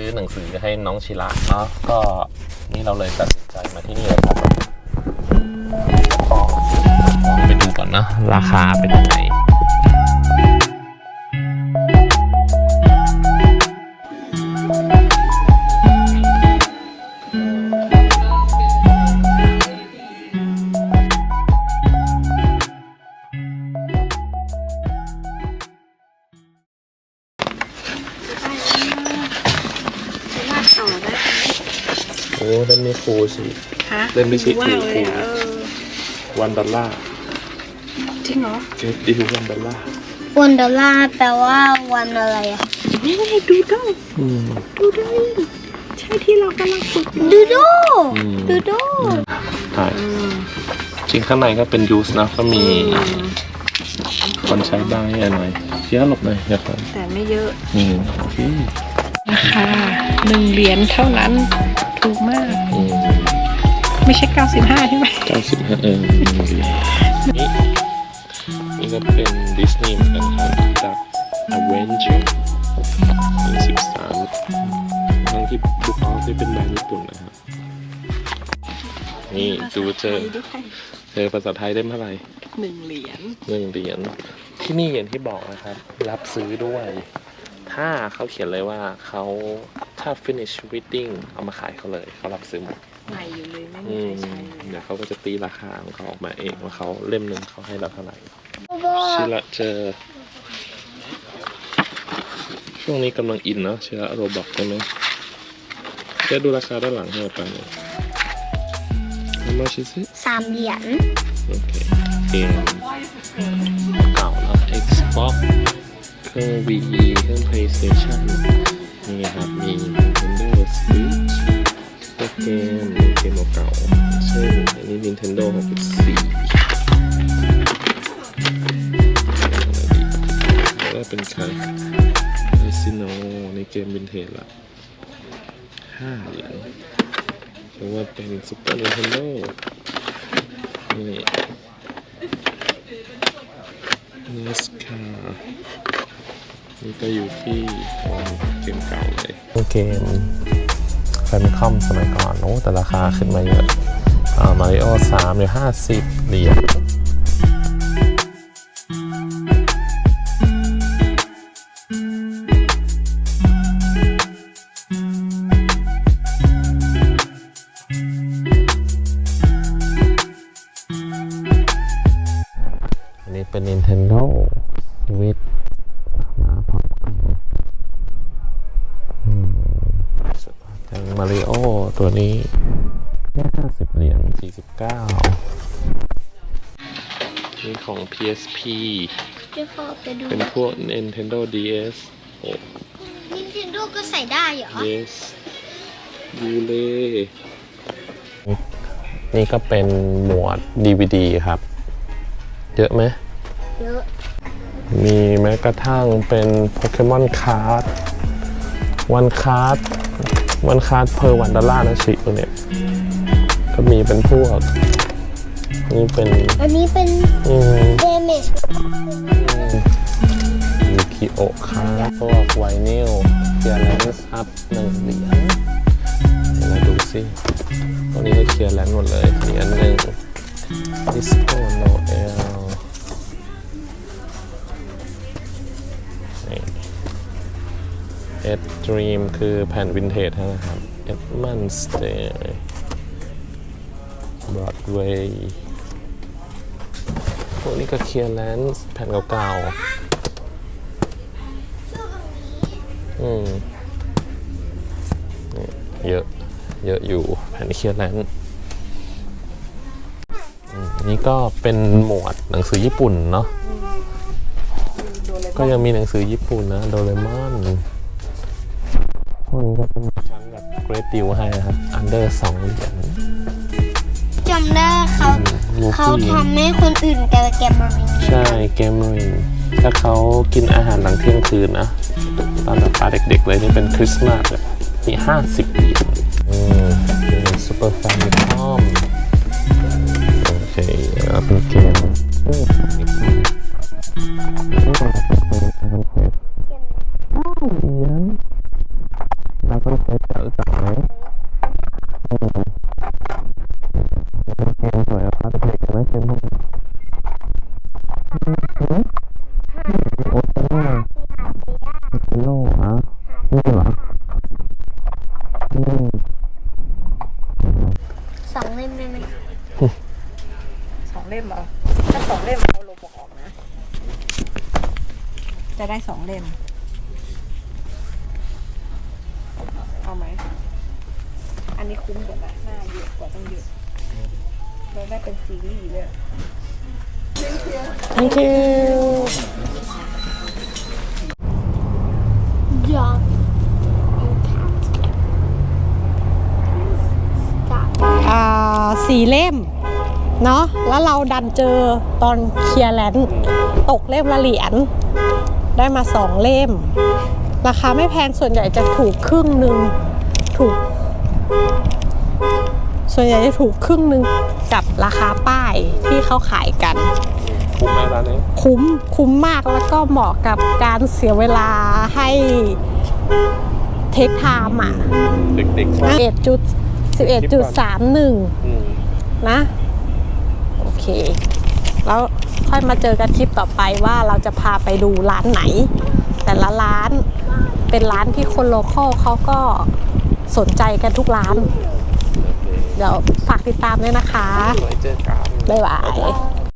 ซื้อหนังสือให้น้องชิระเนาะก็นี่เราเลยตัดสินใจมาที่นี่เลยครับลองไปดูก่อนนะราคาเป็นยังไง โอ้เล่มนี้ฟูสิฮะเล่มไม่ใช่ว่างเลยถูกอะเออวันดอลลาร์จริงเหรอเกตดิววันดอลลาร์วันดอลลาร์แปลว่าวันอะไรอะนี่ไงดูด้อืมดูด้ใช่ที่เรากำลังฝึกอยู่ดูโดอืมดูโดใช่อืมจริงข้างในก็เป็นยูสนะก็มีอืมคนใช้บ้างนิดหน่อยเชียร์หลบหน่อยเดี๋ยวก่อนแต่ไม่เยอะอืมโอเคราคาหนึ่งเหรียญเท่านั้นถูกมากอืม ไม่ใช่ 95 ใช่ไหม เก้าสิบห้าเออนี่นี่ก็เป็นดิสนีย์เหมือนกันครับจาก Avenger มีสิบสามทั้งที่บุ๊กออฟที่เป็นแบรนด์ญี่ปุ่นนะครับ นี่ดูเจอเจอภาษาไทยได้เมื่อไหร่หนึ่งเหรียญหนึ่งเหรียญที่นี่อย่างที่บอกนะครับ รับซื้อด้วย ถ้าเขาเขียนเลยว่าเขาถ้า finish reading เอามาขายเขาเลย เขารับซื้อหมด ใหม่อยู่เลยไม่อืมีมใครใช้เลยเดี๋ยวเขาก็จะตีราคาของเขาออกมาเองว่าเขาเล่มหนึ่งเขาให้เราเท่าไหร่บอชิกระเจอ ช่วงนี้กำลังอินเนาะชิระโรบอกใช่ไหมเดี๋ยวดูราคาด้านหลังให้เราฟังหน่อย How much is it? สามเหรียญโอเคเกมเก่าแล้ว Xbox เครื่อง Wii เครื่อง PlayStation นี่ครับมี เหรียญหรือว่าเป็น Super Nintendo นี่ NASCAR นี่ก็อยู่ที่เกมเก่าเลยเกมแฟมิคอมสมัยก่อนโอ้แต่ราคาขึ้นมาเยอะอ่ามาริโอสามเนี่ยห้าสิบเหรียญ เป็น Nintendo Switch มาพร้อมกันอืมอย่างมาริโอตัวนี้แค่ห้าสิบเหรียญสี่สิบเก้านี่ของ PSP จะขอไปดูเป็นพวก Nintendo DS โอ้ Nintendo ก็ใส่ได้เหรอ Yes ยูเลนี่ก็เป็นหมวด DVD ครับ เยอะไหม เยอะ มีแม้กระทั่งเป็นโปเกมอนคาร์ดวันคาร์ดวันคาร์ดเพอร์วันดอลลาร์นะชิตัวเนี้ยก็มีเป็นพวกนี่เป็นอันนี้เป็นอืม damage ยูคิโอะคาร์ดพวกไวนิลเคียร์แลนซ์อัพหนึ่งเหรียญเดี๋ยวมาดูสิตัวนี้ก็เคลียร์แลนซ์หมดเลยเหรียญหนึ่งดิสโก้โน เอ็ดดรีมคือแผ่นวินเทจนะครับเอ็ดมันสเตย์บรอดเวย์พวกนี้ก็เคลียร์แลนซ์แผ่นเก่าๆ อืมนี่เยอะ เยอะอยู่แผ่นเคลียร์แลนซ์นี่ก็เป็นหมวดหนังสือญี่ปุ่นเนาะก็ยังมีหนังสือญี่ปุ่นนะ โดเรมอน วกนี้ก็เป็นชั้นแบบเกรดดิวให้นะครับ อันเดอร์สองเหรียญจำได้เขาลูเขาฟี่ทำให้คนอื่นเจอเกมมารินใช่เกมรินถ้าเขากินอาหารหลังเที่ยงคืนนะ ตอนแบบปลาเด็กๆเลยนี่เป็นคริสต์มาสแบบมีห้าสิบเหรียญอืมเป็นซูเปอร์แฟมิคอมโอเคแล้วเป็นเกมอืมนี่คือนี่ก็เป็นอาร์เฟสเหรียญ จะได้สองเล่ม เอาไหม อันนี้คุ้มกว่านะหน้าเยอะกว่าต้องเยอะเราได้เป็นซีรีส์เลย thank you จอม อ่าสี่เล่ม เนาะแล้วเราดันเจอตอนเคลียร์แลนด์ตกเล่มละเหรียญ ได้มาสองเล่ม ราคาไม่แพงส่วนใหญ่จะถูกครึ่งหนึ่งถูก ส่วนใหญ่จะถูกครึ่งหนึ่งกับราคาป้ายที่เขาขายกัน คุ้มไหมร้านนี้คุ้มคุ้มมากแล้วก็เหมาะกับการเสียเวลาให้เทคไทม์อะเด็กๆชอบ11จุด11จุด31อืม นะ โอเค แล้ว ค่อยมาเจอกันคลิปต่อไปว่าเราจะพาไปดูร้านไหน แต่ละร้านเป็นร้านที่คนโลคอลเขาก็สนใจกันทุกร้าน เดี๋ยวฝากติดตามด้วยนะคะไว้เจอกันบ๊ายบาย